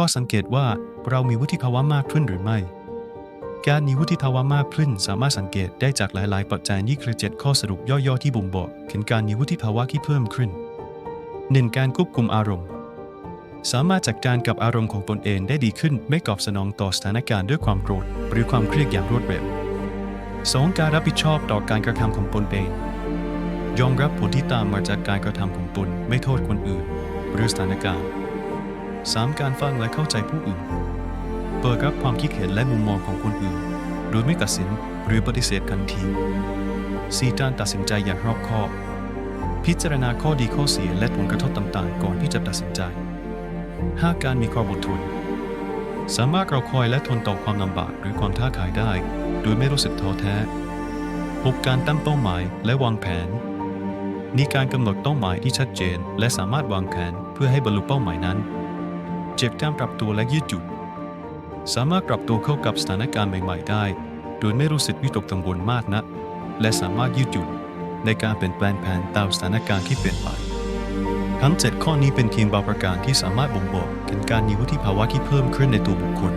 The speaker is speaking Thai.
ข้อสังเกตว่าเรามีวุฒิภาวะมากขึ้นหรือไม่ การมีวุฒิภาวะมากขึ้นสามารถสังเกตได้จากหลาย ๆ ปัจจัยนี่คือ7ข้อสรุปย่อ ๆ ที่บ่งบอกถึงการมีวุฒิภาวะที่เพิ่มขึ้น 1. การควบคุมอารมณ์ สามารถจัดการกับอารมณ์ของตนเองได้ดีขึ้นไม่ตอบสนองต่อสถานการณ์ด้วยความโกรธหรือความเครียดอย่างรวดเร็ว 2. การรับผิดชอบต่อการกระทำของตนเอง ยอมรับผลที่ตามมาจากการกระทำของตนไม่โทษคนอื่น หรือสถานการณ์ 3. การฟังและเข้าใจผู้อื่น เปิดรับความคิดเห็นและมุมมองของคนอื่น โดยไม่ตัดสินหรือปฏิเสธทันที 4. การตัดสินใจอย่างรอบคอบ พิจารณาข้อดีข้อเสียและผลกระทบต่างๆ ก่อนที่จะตัดสินใจ 5. การมีความอดทน สามารถรอคอยและทนต่อความลำบากหรือความท้าทายได้ โดยไม่รู้สึกท้อแท้ 6. การตั้งเป้าหมายและวางแผน มีการกำหนดเป้าหมายที่ชัดเจน และสามารถวางแผนเพื่อให้บรรลุเป้าหมายนั้น เจ็บการปรับตัวและยืดหยุ่นสามารถปรับตัวเข้ากับสถานการณ์ใหม่ ๆ ได้ โดยไม่รู้สึกวิตกกังวลมากนะัก และสามารถยืดหยุ่นในการเปลี่ยนแปลงแผนตามสถานการณ์ที่เปลี่ยนไปทั้ง7ข้อนี้เป็นเพียงบางประการที่สามารถบ่งบอกถึงการมีวุฒิภาวะที่เพิ่มขึ้นในตัวบุคคล